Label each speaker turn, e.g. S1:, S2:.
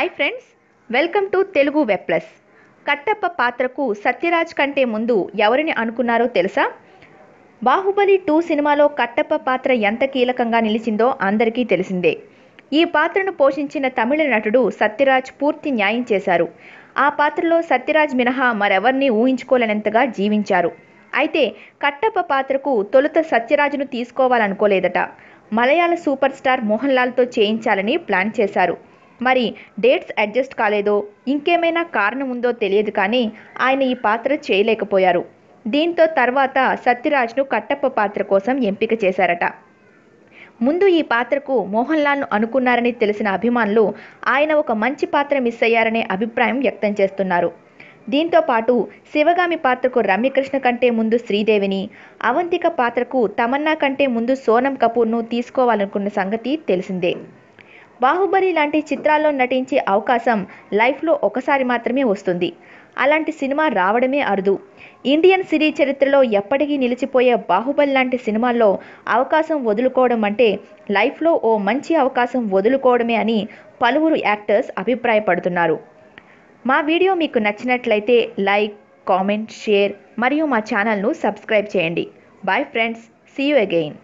S1: Hi friends welcome to Telugu web plus Kattappa పాత్రకు సత్యరాజ్ కంటే ముందు ఎవరిని అనుకున్నారో తెలుసా? బాహుబలి టూ సినిమాలో కట్టప్ప పాత్ర ఎంత కీలకంగా నిలిచిందో అందరికీ తెలిసిందే. ఈ పాత్రను పోషించిన తమిళ నటుడు సత్యరాజ్ పూర్తి న్యాయం చేశారు. ఆ పాత్రలో సత్యరాజ్ మినహా మరెవరిని ఊహించుకోలేనంతగా జీవించారు. అయితే కట్టప్ప పాత్రకు తొలుత సత్యరాజును తీసుకోవాలనుకోలేదట. మలయాళ సూపర్ స్టార్ మోహన్ లాల్తో చేయించాలని ప్లాన్ చేశారు. మరి డేట్స్ అడ్జస్ట్ కాలేదో ఇంకేమైనా కారణం ఉందో తెలియదు కానీ ఆయన ఈ పాత్ర చేయలేకపోయారు. దీంతో తర్వాత సత్యరాజ్ను కట్టప్ప పాత్ర కోసం ఎంపిక చేశారట. ముందు ఈ పాత్రకు మోహన్ లాల్ను అనుకున్నారని తెలిసిన అభిమానులు ఆయన ఒక మంచి పాత్ర మిస్ అయ్యారనే అభిప్రాయం వ్యక్తం చేస్తున్నారు. దీంతో పాటు శివగామి పాత్రకు రమ్యకృష్ణ కంటే ముందు శ్రీదేవిని అవంతిక పాత్రకు తమన్నా కంటే ముందు సోనం కపూర్ను తీసుకోవాలనుకున్న సంగతి తెలిసిందే. బాహుబలి లాంటి చిత్రాల్లో నటించే అవకాశం లైఫ్లో ఒకసారి మాత్రమే వస్తుంది. అలాంటి సినిమా రావడమే అరుదు. ఇండియన్ సినీ చరిత్రలో ఎప్పటికీ నిలిచిపోయే బాహుబలి లాంటి సినిమాల్లో అవకాశం వదులుకోవడం అంటే లైఫ్లో ఓ మంచి అవకాశం వదులుకోవడమే అని పలువురు యాక్టర్స్ అభిప్రాయపడుతున్నారు. మా వీడియో మీకు నచ్చినట్లయితే లైక్ కామెంట్ షేర్ మరియు మా ఛానల్ను సబ్స్క్రైబ్ చేయండి. Bye friends see you again